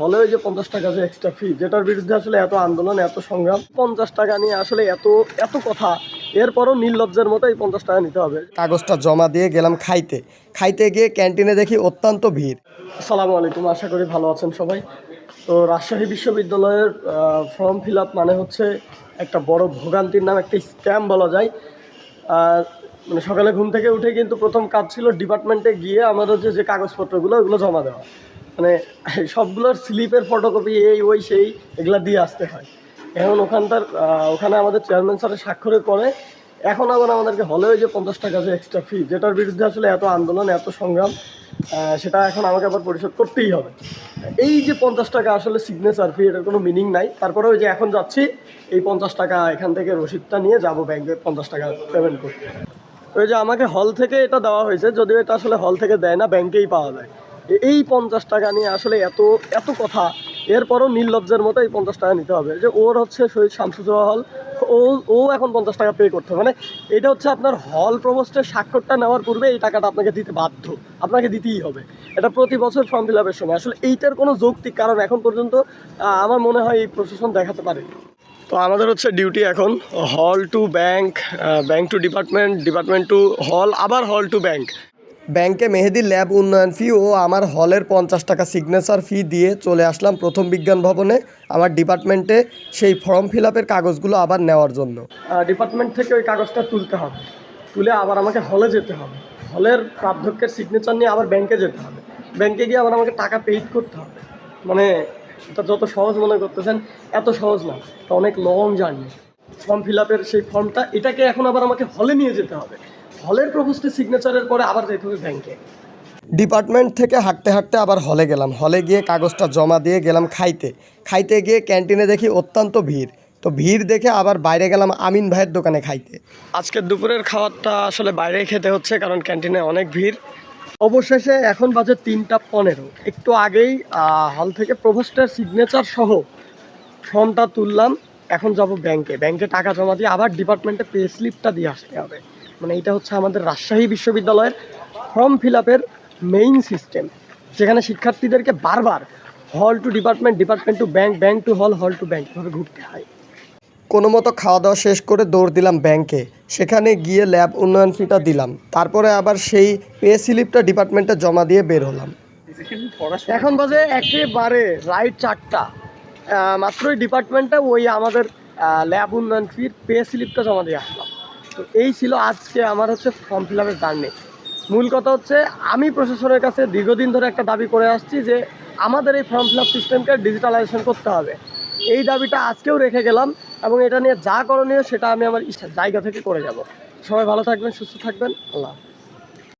হলে ওই যে পঞ্চাশ টাকা যে এক্সট্রা ফি যেটার বিরুদ্ধে আসলে এত আন্দোলন এত সংগ্রাম পঞ্চাশ টাকা নিয়ে আসলে এত এত কথা। এরপরও নির্লজ্জের মতো এই পঞ্চাশ টাকা নিতে হবে। কাগজটা জমা দিয়ে গেলাম খাইতে। খাইতে গিয়ে ক্যান্টিনে দেখি অত্যন্ত ভিড়। আসসালামু আলাইকুম আশা করি ভালো আছেন সবাই। তো রাজশাহী বিশ্ববিদ্যালয়ের ফর্ম ফিল আপ মানে হচ্ছে একটা বড় ভোগান্তির নাম একটা স্ক্যাম বলা যায়। আর মানে সকালে ঘুম থেকে উঠে কিন্তু প্রথম কাজ ছিল ডিপার্টমেন্টে গিয়ে আমাদের যে যে কাগজপত্রগুলো ওগুলো জমা দেওয়া। মানে সবগুলোর স্লিপের ফটোকপি এই ওই সেই এগুলা দিয়ে আসতে হয়। এখন ওখানটার আহ, ওখানে আমাদের চেয়ারম্যান স্যারের স্বাক্ষরের পরে এখন আবার আমাদেরকে হলে ওই যে পঞ্চাশ টাকা যে এক্সট্রা ফি যেটার বিরুদ্ধে আসলে এত আন্দোলন এত সংগ্রাম সেটা এখন আমাকে আবার পরিশোধ করতেই হবে। এই যে পঞ্চাশ টাকা আসলে সিগনেচার ফি এটার কোনো মিনিং নাই। তারপরে ওই যে এখন যাচ্ছি এই পঞ্চাশ টাকা এখান থেকে রসিদটা নিয়ে যাব ব্যাংকে পঞ্চাশ টাকা পেমেন্ট করতে। ওই যে আমাকে হল থেকে এটা দেওয়া হয়েছে যদিও এটা আসলে হল থেকে দেয় না ব্যাংকেই পাওয়া যায়। এই পঞ্চাশ টাকা নিয়ে আসলে এত এত কথা। এরপরও নির্লজ্জের মতো এই পঞ্চাশ টাকা নিতে হবে। যে ওর হচ্ছে শহীদ শামসুজোয়া হল ও ও এখন পঞ্চাশ টাকা পে করতে মানে এটা হচ্ছে আপনার হল প্রবোস্টের স্বাক্ষরটা নেওয়ার পূর্বে এই টাকাটা আপনাকে দিতে বাধ্য। আপনাকে দিতেই হবে। এটা প্রতি বছর ফর্ম ফিল আপের সময়। আসলে এইটার কোনো যৌক্তিক কারণ এখন পর্যন্ত আমার মনে হয় এই প্রশাসন দেখাতে পারে। তো আমাদের হচ্ছে ডিউটি এখন hall to bank bank to department department to hall আবার হল টু ব্যাংক ব্যাংকে মেহেদি ল্যাব উন্নয়ন ফি ও আমার হলের পঞ্চাশ টাকা সিগনেচার ফি দিয়ে চলে আসলাম প্রথম বিজ্ঞান ভবনে আমার ডিপার্টমেন্টে সেই ফর্ম ফিল আপের কাগজগুলো আবার নেওয়ার জন্য। ডিপার্টমেন্ট থেকে ওই কাগজটা তুলতে হবে। তুলে আবার আমাকে হলে যেতে হবে। হলের প্রাধ্যক্ষের সিগনেচার নিয়ে আবার ব্যাংকে যেতে হবে। ব্যাংকে গিয়ে আবার আমাকে টাকা পেইড করতে হবে। মানে এটা যত সহজ মনে করতেছেন, এত সহজ না। এটা অনেক লং জার্নি ফর্ম ফিল আপের সেই ফর্মটা এটাকে এখন আবার আমাকে হলে নিয়ে যেতে হবে। হলের প্রপোস্টের সিগনেচারের পরে আবার যেতে হবে ব্যাংকে ডিপার্টমেন্ট থেকে হাঁটতে হাঁটতে আবার হলে গেলাম। হলে গিয়ে কাগজটা জমা দিয়ে গেলাম খাইতে। খাইতে গিয়ে ক্যান্টিনে দেখি অত্যন্ত ভিড়। তো ভিড় দেখে আবার বাইরে গেলাম আমিন ভাইয়ের দোকানে খাইতে। আজকের দুপুরের খাবারটা আসলে বাইরেই খেতে হচ্ছে কারণ ক্যান্টিনে অনেক ভিড়। অবশেষে এখন বাজে তিনটা পনেরো। একটু আগেই হল থেকে প্রভোস্টের সিগনেচার সহ ফর্মটা তুললাম। এখন যাব ব্যাংকে ব্যাংকে টাকা জমা দিয়ে আবার ডিপার্টমেন্টে পে স্লিপটা দিয়ে আসতে হবে। মানে এটা হচ্ছে আমাদের রাজশাহী বিশ্ববিদ্যালয়ের ফর্ম ফিল আপের মেইন সিস্টেম যেখানে শিক্ষার্থীদেরকে বারবার hall to department department to bank bank to hall hall to bank এভাবে ঘুরতে হয়। কোনো মতো খাওয়া দাওয়া শেষ করে দৌড় দিলাম ব্যাংকে সেখানে গিয়ে ল্যাব উন্নয়ন ফিটা দিলাম। তারপরে আবার সেই পে স্লিপটা ডিপার্টমেন্টে জমা দিয়ে বের হলাম। এখন বাজে একেবারে রাইট চারটা। মাত্রই ডিপার্টমেন্টে ওই আমাদের ল্যাব উন্নয়ন ফির পে স্লিপটা জমা দিয়ে আসলাম তো এই ছিল আজকে আমার হচ্ছে ফর্ম ফিল আপের জার্নি মূল কথা হচ্ছে, আমি প্রশাসনের কাছে দীর্ঘদিন ধরে একটা দাবি করে আসছি যে আমাদের এই ফর্ম ফিল আপ সিস্টেমকে ডিজিটালাইজেশন করতে হবে। এই দাবিটা আজকেও রেখে গেলাম এবং এটা নিয়ে যা করণীয় সেটা আমি আমার জায়গা থেকে করে যাব। সবাই ভালো থাকবেন, সুস্থ থাকবেন। আল্লাহ।